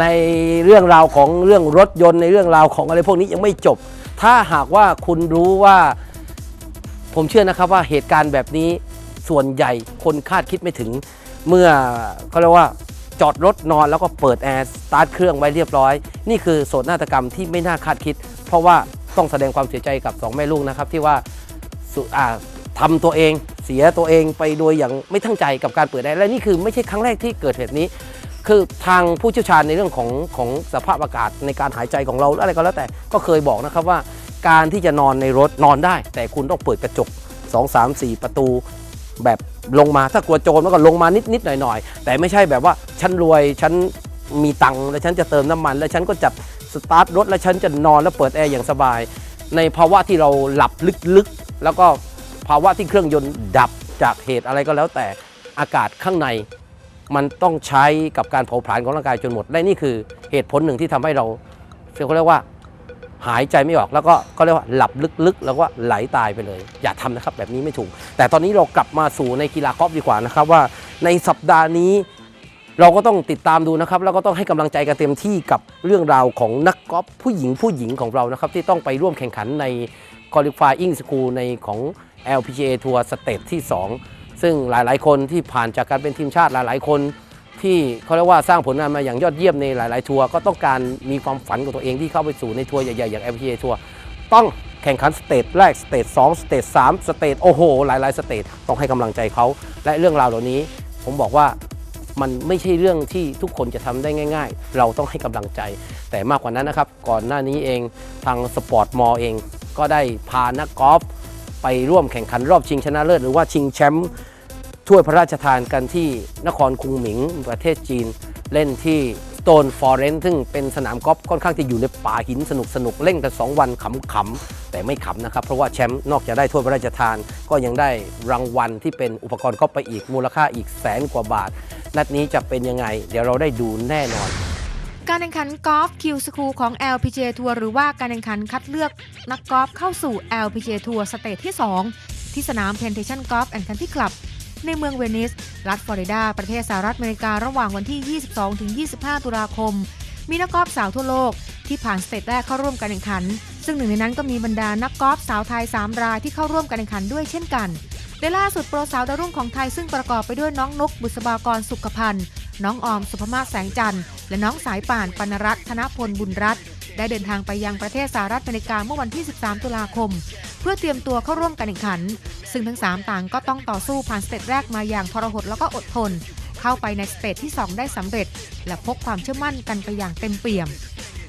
ในเรื่องราวของเรื่องรถยนต์ในเรื่องราวของอะไรพวกนี้ยังไม่จบ ถ้าหากว่าคุณรู้ว่า ผมเชื่อนะครับว่าเหตุการณ์แบบนี้ส่วนใหญ่คนคาดคิดไม่ถึง เมื่อเขาเรียกว่าจอดรถนอนแล้วก็เปิดแอร์สตาร์ทเครื่องไว้เรียบร้อย นี่คือโศกนาฏกรรมที่ไม่น่าคาดคิด เพราะว่าต้องแสดงความเสียใจกับสองแม่ลูกนะครับที่ว่าสุอ่าทำตัวเองเสียตัวเองไปโดยอย่างไม่ตั้งใจกับการเปิดแอร์และนี่คือไม่ใช่ครั้งแรกที่เกิดเหตุนี้ คือทางผู้เชี่ยวชาญในเรื่องของของสภาพอากาศในการหายใจของเราอะไรก็แล้วแต่ ก็เคยบอกนะครับว่า การที่จะนอนในรถนอนได้ แต่คุณต้องเปิดกระจก 2 3 4 ประตูแบบลงมาถ้ากลัวโจรก็ลงมานิดนิดหน่อยหน่อยแต่ไม่ใช่แบบว่าฉันรวยฉันมีตังค์แล้วฉันจะเติมน้ำมัน แล้วฉันก็จับสตาร์ทรถแล้วฉันจะนอนแล้วเปิดแอร์อย่างสบาย ในภาวะที่เราหลับลึกๆแล้วก็ภาวะที่เครื่องยนต์ดับจากเหตุอะไรก็แล้วแต่อากาศข้างใน มันต้องใช้กับการเผาผลาญของร่างกายจนหมดและนี่คือเหตุผลหนึ่งที่ทำให้เราเขาเรียกว่าหายใจไม่ออกแล้วก็ก็เรียกว่าหลับลึกๆ แล้วก็ไหลตายไปเลย อย่าทำนะครับแบบนี้ไม่ถูก แต่ตอนนี้เรากลับมาสู่ในกีฬากอล์ฟดีกว่านะครับว่าในสัปดาห์นี้เราก็ต้องติดตามดูนะครับ แล้วก็ต้องให้กำลังใจกันเต็มที่กับเรื่องราวของนักกอล์ฟผู้หญิงผู้หญิงของเรานะครับ ที่ต้องไปร่วมแข่งขันใน qualifying school ในของ LPGA ทัวร์สเตจที่ 2 ซึ่งหลายๆ คนที่ผ่านจากการเป็นทีมชาติหลาย ๆ คนที่เขาเรียกว่าสร้างผลงานมาอย่างยอดเยี่ยมในหลาย ๆ ทัวร์ก็ต้องการมีความฝันของตัวเองที่เข้าไปสู่ในทัวร์ใหญ่ ๆ อย่าง LPGA ทัวร์ต้องแข่งขันสเตจแรกสเตจ2สเตจ3สเตจโอ้โห หลาย ๆ สเตจต้องให้กำลังใจเขาและเรื่องราวเหล่านี้ ผมบอกว่ามันไม่ใช่เรื่องที่ทุกคนจะทำได้ง่าย ๆ เราต้องให้กำลังใจ แต่มากกว่านั้นนะครับ ก่อนหน้านี้เองทางสปอร์ตมอเองก็ได้พานักกอล์ฟ ไปร่วมแข่งขันรอบชิงชนะเลิศหรือว่าชิงแชมป์ถ้วยพระราชทานกันที่นครคุงหมิงประเทศจีน เล่นที่ Stone Forest ซึ่งเป็นสนามกอล์ฟค่อนข้างจะอยู่ในป่าหินสนุกสนุกเล่นกัน 2 วันขำๆแต่ไม่ขำนะครับ เพราะว่าแชมป์นอกจากได้ถ้วยพระราชทาน ก็ยังได้รางวัลที่เป็นอุปกรณ์กอล์ฟไปอีกมูลค่าอีกแสนกว่าบาท นัดนี้จะเป็นยังไง เดี๋ยวเราได้ดูแน่นอน การแข่งขันกอล์ฟคิวสคูลของ LPGA ทัวร์หรือว่าการแข่งขันคัดเลือกนักกอล์ฟเข้าสู่ LPGA ทัวร์สเตจที่ 2 ที่สนาม Plantation Golf and Country Club ในเมืองเวนิส รัฐฟลอริดา ประเทศสหรัฐอเมริการะหว่างวันที่ 22-25 ตุลาคม มีนักกอล์ฟสาวทั่วโลกที่ผ่านสเตจแรกเข้าร่วมการแข่งขัน ซึ่งหนึ่งในนั้นก็มีบรรดานักกอล์ฟสาวไทย 3 รายที่เข้าร่วมการแข่งขันด้วยเช่นกันและล่าสุดโปรสาวดาวรุ่งของไทยซึ่งประกอบไปด้วยน้องนกบุษบากรสุขพันธ์ น้องออมสุภมาศแสงจันทร์ และน้องสายป่านปนรัตน์ธนพลบุญรัตน์ได้เดินทางไปยังประเทศสหรัฐอเมริกาเมื่อวันที่ 13 ตุลาคม เพื่อเตรียมตัวเข้าร่วมการแข่งขัน ซึ่งทั้ง 3 ต่างก็ต้องต่อสู้ผ่านสเตจแรกมาอย่างทรหดแล้วก็อดทน เข้าไปในสเตจที่ 2 ได้สำเร็จ และพกความเชื่อมั่นกันไปอย่างเต็มเปี่ยม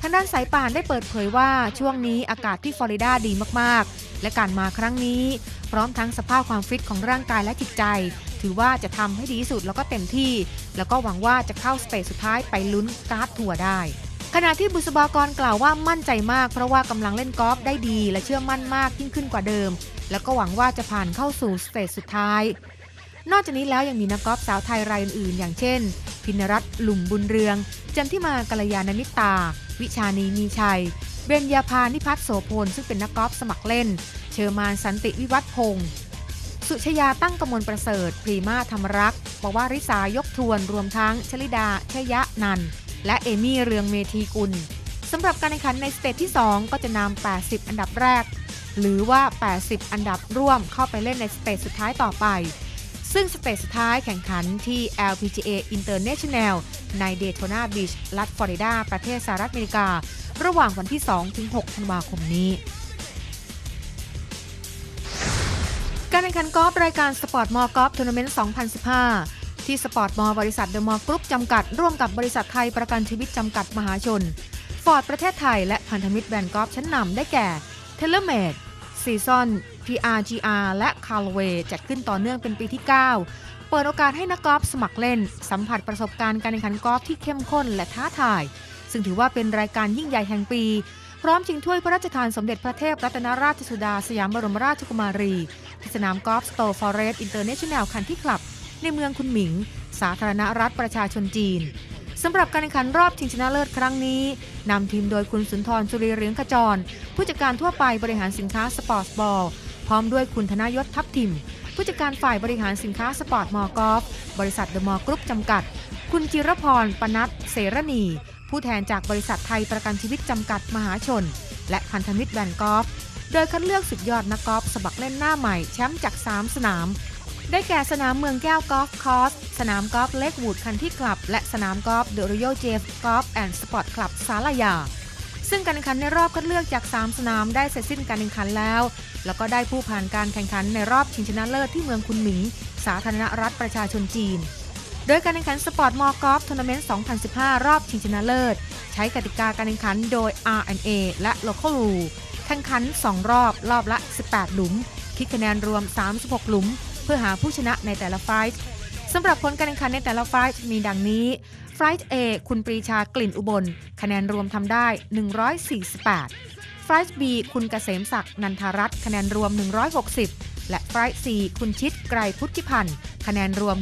ทางด้านสายป่านได้เปิดเผยว่าช่วงนี้อากาศที่ฟลอริดาดีมากๆ และการมาครั้งนี้ พร้อมทั้งสภาพความฟิตของร่างกายและจิตใจ ถือว่าจะทำให้ดีที่สุดแล้วก็เต็มที่ แล้วก็หวังว่าจะเข้าสเตจสุดท้ายไปลุ้นการ์ดทัวร์ได้ ขณะที่บุษบากรกล่าวว่ามั่นใจมาก เพราะว่ากำลังเล่นกอล์ฟได้ดี และเชื่อมั่นมากยิ่งขึ้นกว่าเดิม แล้วก็หวังว่าจะผ่านเข้าสู่สเตจสุดท้าย นอกจากนี้แล้วยังมีนักกอล์ฟสาวไทยรายอื่นๆ อย่างเช่น พินรัตน์หลุมบุญเรือง จันทิมากัลยาณมิตา วิชานีมีชัย เบญญาพานิพัฒน์โสพลซึ่งเป็นนักกอล์ฟสมัครเล่น เชอร์มานสันติวิวัฒพงศ์ สุชยาตั้งกมลประเสริฐ พรีมาธรรมรักษ์ปวาริสายกทวน รวมทั้งชลิดาชยะนัน และเอมี่เรืองเมธีกุลสำหรับการแข่งขันในสเตจที่ 2 ก็จะนำ 80 อันดับแรก หรือว่า 80 อันดับร่วมเข้าไปเล่นในสเตจสุดท้ายต่อไป ซึ่งสเตจสุดท้ายแข่งขันที่ LPGA International ในเดโ t นาบีช รัฐฟลอริดา ประเทศสหรัฐอเมริกา ระหว่างวันที่2ถึง6ธันวาคมนี้ ขันกอล์ฟรายการสปอร์ตมอกอล์ฟทัวร์นาเมนต์ 2015 ที่สปอร์ตมอบริษัทเดอะมอลกรุ๊ปจำกัด ร่วมกับบริษัทไทยประกันชีวิตจำกัดมหาชน ฟอร์ดประเทศไทย และพันธมิตรแบรนด์กอล์ฟชั้นนำได้แก่เทเลเมดซีซอน PRGR และ c a r l w a y จัดขึ้นต่อเนื่องเป็นปีที่ 9 เปิดโอกาสให้นักกอล์ฟสมัครเล่น สัมผัสประสบการณ์การแข่งขันกอล์ฟที่เข้มข้นและท้าทาย ซึ่งถือว่าเป็นรายการยิ่งใหญ่แห่งปี พร้อมชิงถ้วยพระราชทานสมเด็จพระเทพรัตนราชสุดาสยามบรมราชกุมารี ที่สนามกอล์ฟสโตฟอเรสต์อินเตอร์เนชั่นแนลคันที่คลับ ในเมืองคุนหมิง สาธารณรัฐประชาชนจีนสำหรับการแข่งขันรอบชิงชนะเลิศครั้งนี้นำทีมโดยคุณสุนทรสุริเรียงขจร ผู้จัดการทั่วไปบริหารสินค้าสปอร์ตบอลพร้อมด้วยคุณธนยศทัพทิม ผู้จัดการฝ่ายบริหารสินค้าสปอร์ตมอกอล์ฟบริษัทเดอะมอลกรุ๊ปจำกัด คุณจิรพรปนัทเสรณี ผู้แทนจากบริษัทไทยประกันชีวิตจำกัดมหาชน และพันธมิตรแวนกอล์ฟโดยคัดเลือกสุดยอดนักกอล์ฟสมัครเล่นหน้าใหม่แชมป์จาก 3 สนาม ได้แก่สนามเมืองแก้วกอล์ฟคอร์สสนามกอล์ฟเล็กวูดคันที่คลับ และสนามกอล์ฟเดอะรอยัลเจฟกอล์ฟแอนด์สปอร์ตคลับสาลายา ซึ่งการแข่งขันในรอบคัดเลือกจาก 3 สนามได้เสร็จสิ้นการแข่งขันแล้ว แล้วก็ได้ผู้ผ่านการแข่งขันในรอบชิงชนะเลิศที่เมืองคุนหมิง สาธารณรัฐประชาชนจีน โดยการแข่งขันสปอร์ตมอกอล์ฟทัวร์นาเมนต์ 2015 รอบชิงชนะเลิศ ใช้กติกาการแข่งขันโดย R&A และ Local Rule แข่งขัน 2 รอบรอบละ 18 หลุม คิดคะแนนรวม 36 หลุม เพื่อหาผู้ชนะในแต่ละไฟท์สำหรับผลการแข่งขันในแต่ละไฟท์มีดังนี้ไฟท์ A คุณปรีชากลิ่นอุบล คะแนนรวมทำได้ 148ไฟท์ B คุณเกษมศักดิ์นันทรัตน์คะแนนรวม 160 และไฟท์ C คุณชิดไกรพุทธิพันธ์ คะแนนรวม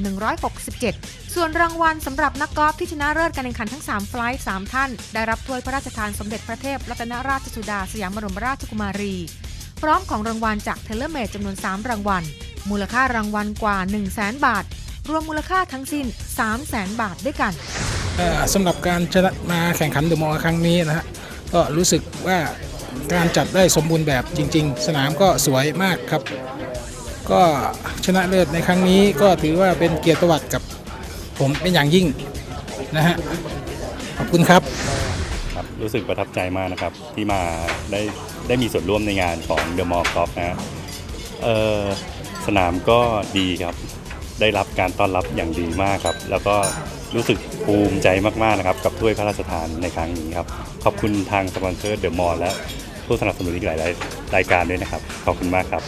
167 ส่วนรางวัลสำหรับนักกอล์ฟที่ชนะเลิศการแข่งขันทั้ง 3 ไฟล์3ท่าน ได้รับถ้วยพระราชทานสมเด็จพระเทพรัตนราชสุดาสยามบรมราชกุมารี พร้อมของรางวัลจากเทเลเมดจำนวน 3 รางวัล มูลค่ารางวัลกว่า 1 0 0 0 0แบาท รวมมูลค่าทั้งสิ้น 3 0 0 0 0 0 บาทด้วยกันสำหรับการชนะมาแข่งขันเดอะมอลล์ครั้งนี้นะฮะก็รู้สึกว่าการจัดได้สมบูรณ์แบบจริง ๆ สนามก็สวยมากครับ ก็ชนะเลิศในครั้งนี้ก็ถือว่าเป็นเกียรติประวัติกับผมเป็นอย่างยิ่งนะฮะขอบคุณครับ ครับรู้สึกประทับใจมากนะครับ ที่มาได้ได้มีส่วนร่วมในงานของเดอะมอลล์กอล์ฟนะเออสนามก็ดีครับ ได้รับการต้อนรับอย่างดีมากครับ แล้วก็รู้สึกภูมิใจมากๆนะครับ กับถ้วยพระราชทานในครั้งนี้ครับ ขอบคุณทางสปอนเซอร์เดอะมอลล์และผู้สนับสนุนอีกหลายๆรายการด้วยนะครับ ขอบคุณมากครับ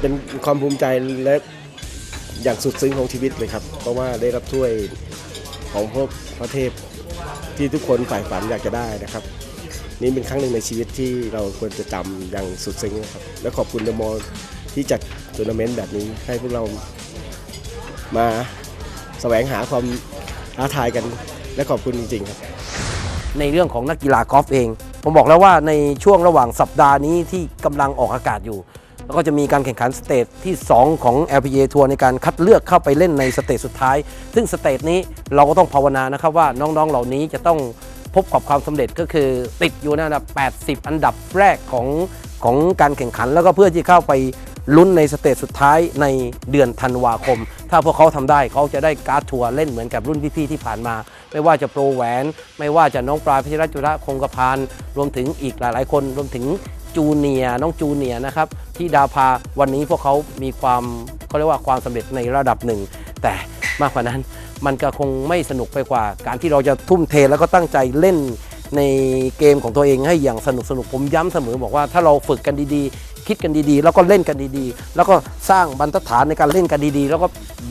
เป็นความภูมิใจและอย่างสุดซึ้งของชีวิตเลยครับ เพราะว่าได้รับถ้วยของพวกพระเทพที่ทุกคนใฝ่ฝันอยากจะได้นะครับ นี่เป็นครั้งหนึ่งในชีวิตที่เราควรจะจำอย่างสุดซึ้งนะครับ และขอบคุณเดอะมอลที่จัดทัวร์นาเมนต์แบบนี้ให้พวกเรามาแสวงหาความท้าทายกัน และขอบคุณจริงๆครับ ในเรื่องของนักกีฬากอล์ฟเอง ผมบอกแล้วว่าในช่วงระหว่างสัปดาห์นี้ที่กำลังออกอากาศอยู่ แล้วก็จะมีการแข่งขันสเตจที่ 2 ของ LPGA ทัวร์ในการคัดเลือกเข้าไปเล่นในสเตจสุดท้าย ซึ่งสเตจนี้เราก็ต้องภาวนานะครับว่าน้องๆเหล่านี้จะต้องพบกับความสำเร็จก็คือติดอยู่ในอันดับ 80 อันดับแรกของของการแข่งขัน แล้วก็เพื่อที่เข้าไปลุ้นในสเตจสุดท้ายในเดือนธันวาคม ถ้าพวกเขาทำได้เขาจะได้การ์ดทัวร์เล่นเหมือนกับรุ่นพี่ๆที่ผ่านมา ไม่ว่าจะโปรแหวน ไม่ว่าจะน้องปลายพิชรัตจุระคงกระพานรวมถึงอีกหลายๆ คนรวมถึง จูเนียน้องจูเนียนะครับที่ดาวพาวันนี้พวกเขามีความเขาเรียกว่าความสำเร็จในระดับหนึ่ง แต่มากกว่านั้นมันก็คงไม่สนุกไปกว่า การที่เราจะทุ่มเทแล้วก็ตั้งใจเล่นในเกมของตัวเองให้อย่างสนุกสนุกผมย้ำเสมอบอกว่าถ้าเราฝึกกันดีๆ คิดกันดีๆ แล้วก็เล่นกันดีๆ แล้วก็สร้างบรรทัดฐานในการเล่นกันดีๆ แล้วก็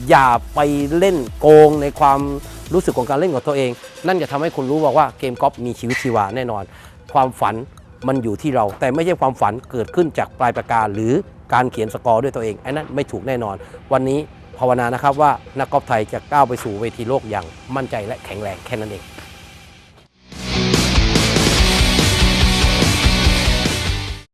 อย่าไปเล่นโกงในความรู้สึกของการเล่นของตัวเอง นั่นจะทำให้คุณรู้บอกว่าเกมกอล์ฟมีชีวิตชีวาแน่นอน ความฝัน มันอยู่ที่เรา แต่ไม่ใช่ความฝันเกิดขึ้นจากปลายปากกาหรือการเขียนสกอร์ด้วยตัวเองไอ้นั้นไม่ถูกแน่นอน วันนี้ภาวนานะครับว่านักกอล์ฟไทยจะก้าวไปสู่เวทีโลกอย่างมั่นใจและแข็งแรงแค่นั้นเอง